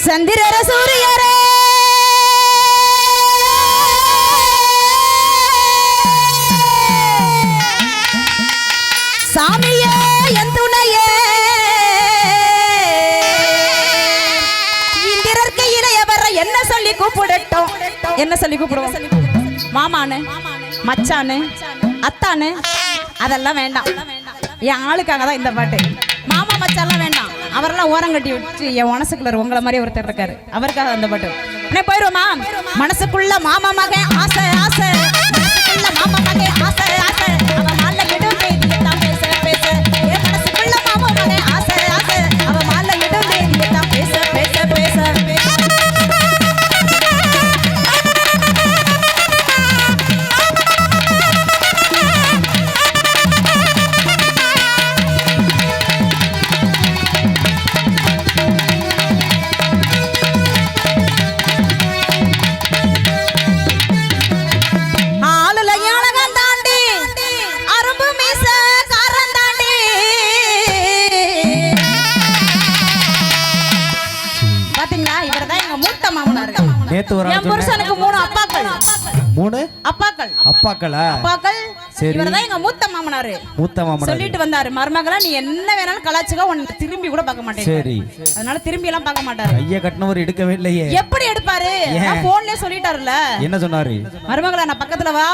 சந்திரர சூரியரே! சாமியே என் துணையே! இந்திரர்க்கு இளையவர என்ன சொல்லி கூப்பிடட்டும்? என்ன சொல்லி கூப்பிடுவோம்? மாமானு மச்சானு அத்தானு அதெல்லாம் வேண்டாம். என் ஆளுக்காக தான் இந்த பாட்டு. மாமா மச்சான்லாம் வேண்டாம். அவரெல்லாம் ஓரங்கட்டி வச்சு என் மனசுக்குள்ள உங்களை மாதிரி ஒருத்தர் இருக்காரு. அவருக்காக அந்த பாட்டு. என்ன போயிருவோமா? மனசுக்குள்ள மாமா மகன் ஆசை ஆசை. மனசுக்குள்ள மாமா மகன் மூணு? அப்பாக்கள். அப்பாக்களா? அப்பாக்கள். சரி. இவர்தான் எங்க மூத்த மாமனாரு. மூத்த மாமனார். சொல்லிட்டு வந்தாரு. மருமகளா நீ என்ன வேணாலும் கலாச்சுக்க உன்னை திரும்பி கூட பார்க்க மாட்டேன். சரி. அதனால திரும்பி எல்லாம் பார்க்க மாட்டாரு. கைய கட்டினவர் எடுக்கவே இல்லையே. எப்படி எடுப்பாரு? ஏன்? போன்லயே சொல்லிட்டாருல என்ன சொன்னாரு? மருமகளா நான் பக்கத்துல வா.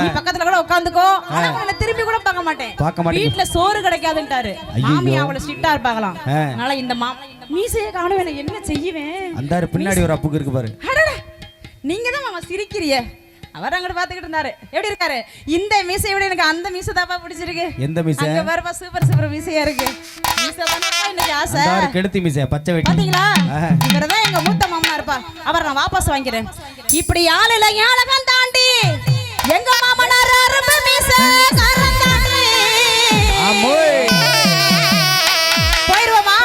நீ பக்கத்துல கூட உட்காந்துக்கோ. ஆனா உன்னை திரும்பி கூட பார்க்க மாட்டேன். பார்க்க மாட்டீங்க. வீட்ல சோறு கிடைக்காதுன்ட்டாரு. மாமி அவளை ஸ்ட்ரிக்டா இருப்பாங்களாம். அதனால இந்த மாமா மீசையை காணுவேன். நான் என்ன செய்வேன்? அந்தாரு பின்னாடி ஒரு அப்புக்கு இருக்கு பாரு. நீங்க தான் மாமா சிரிக்கிறிய. அவர் அங்கிட்டு பாத்துக்கிட்டு இருந்தாரு. எப்படி இருக்காரு? இந்த மீசையை விட எனக்கு அந்த மீசை தாப்பா பிடிச்சிருக்கு. எந்த மீசை? அங்க பாருப்பா சூப்பர் சூப்பர் மீசையா இருக்கு. மீசை தானப்பா இன்னைக்கு ஆசை. கெடுத்தி மீசை பச்சை வெட்டி. பாத்தீங்களா. இவர்தான் எங்க மூத்த மாமா இருப்பா. அவரை நான் வாபஸ் வாங்கிறேன் இப்படி ஆளுல ஞானகம் தாண்டி எங்க மாமனார் அரும்பு மீச. போயிருவோமா?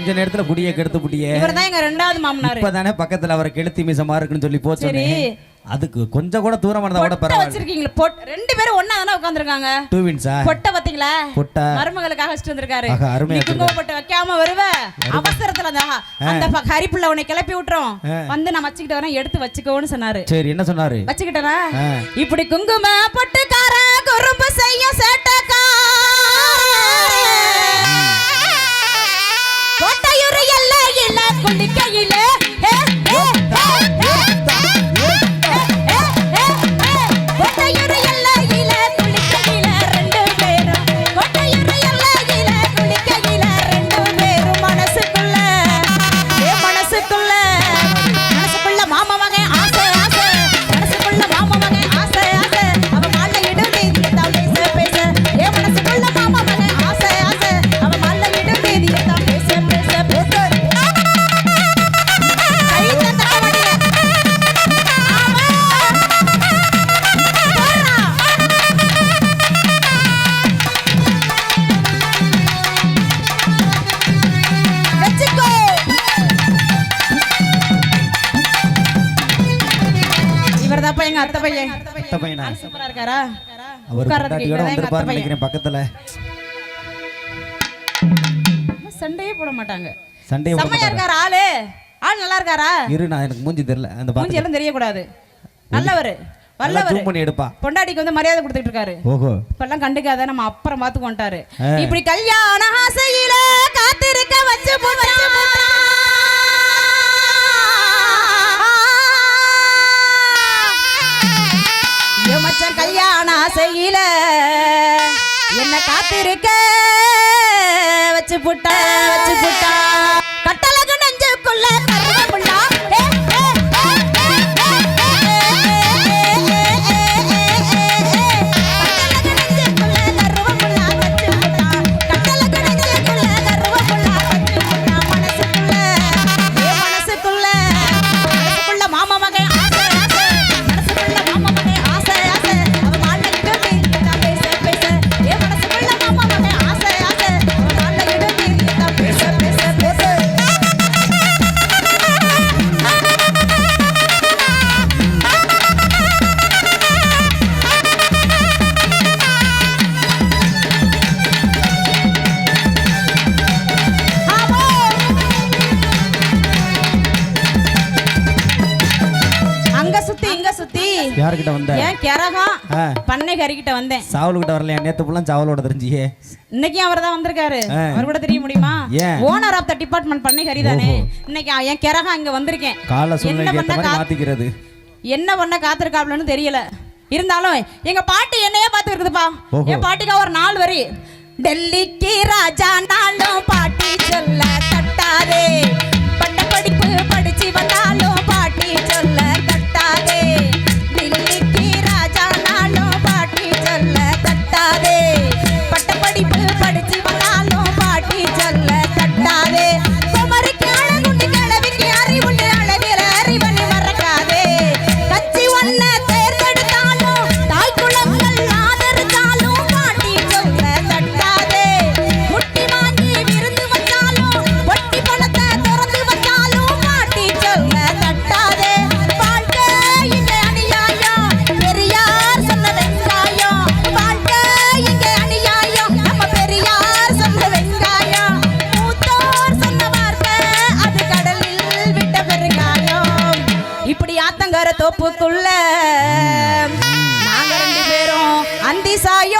கொஞ்ச நேரத்துல குடிய கெடுத்து தான் எங்க ரெண்டாவது மாமனாரு. இப்பதானே பக்கத்துல அவரை கெடுத்தி மீசை மாதிரி இருக்குன்னு சொல்லி போச்சு. அதுக்கு கொஞ்சம் கூட தூரமா இருந்தா கூட பரவாயில்ல. வச்சிருக்கீங்களா பொட் ரெண்டு பேரும் ஒண்ணா தானே உட்கார்ந்திருக்காங்க? டூ வின்ஸா பொட்டை பாத்தீங்களா? பொட்டை. மருமகளுக்காக வச்சுட்டு வந்திருக்காரு. அருமையா பொட்டு வைக்காம வருவ? அவசரத்துல அந்த அந்த ப- கரிப்புள்ள உன்னை கிளப்பி விட்டுரும். ஆ. வந்து நான் வச்சுக்கிட்டு வரேன் எடுத்து வச்சுக்கோன்னு சொன்னாரு. சரி என்ன சொன்னாரு? வச்சுக்கிட்டனா. இப்படி குங்கும பொட்டுக்கார குறும்பு செய்ய சேட்டக்கா அத்தை பையனா? சூப்பரா இருக்காரா? அவர் பொண்டாட்டியோட வந்திருப்பார் நினைக்கிறேன் பக்கத்துல. சண்டையே போட மாட்டாங்க. சண்டையே செம்மையா இருக்காரா ஆளு? ஆள் நல்லா இருக்காரா? இரு நான் எனக்கு மூஞ்சி தெரியல. அந்த மூஞ்சி எல்லாம் தெரியக்கூடாது. நல்லவர் பொண்டாட்டிக்கு வந்து மரியாதை கொடுத்துட்டு இருக்காரு. இப்ப எல்லாம் கண்டுக்காத நம்ம அப்புறம் பாத்துக்கோட்டாரு இப்படி கல்யாணம் காத்திருக்க வச்சு புட்டா யார்கிட்ட வந்தேன் ஏன் கிரகம் பண்ணைக்காரிக்கிட்ட வந்தேன். சாவல் கிட்ட வரலையா? நேத்து ஃபுல்லா சாவலோட தெரிஞ்சியே. இன்னைக்கு அவர் வந்திருக்காரு. அவர் கூட தெரிய முடியுமா? ஓனர் ஆஃப் த டிபார்ட்மெண்ட் பண்ணைக்காரி தானே இன்னைக்கு என் கிரகம் இங்க வந்திருக்கேன். கால சூழ்நிலை மாத்திக்கிறது. என்ன பண்ண காத்திருக்காப்லன்னு தெரியல. இருந்தாலும் எங்க பாட்டி என்னையே பாத்துக்கிறதுப்பா. இருக்குதுப்பா என் பாட்டிக்கா ஒரு நாள் வரி. டெல்லிக்கு ராஜா நாளும் பாட்டி சொல்ல தட்டாதே. பட்ட படிப்பு படிச்சு வந்தா esa yo.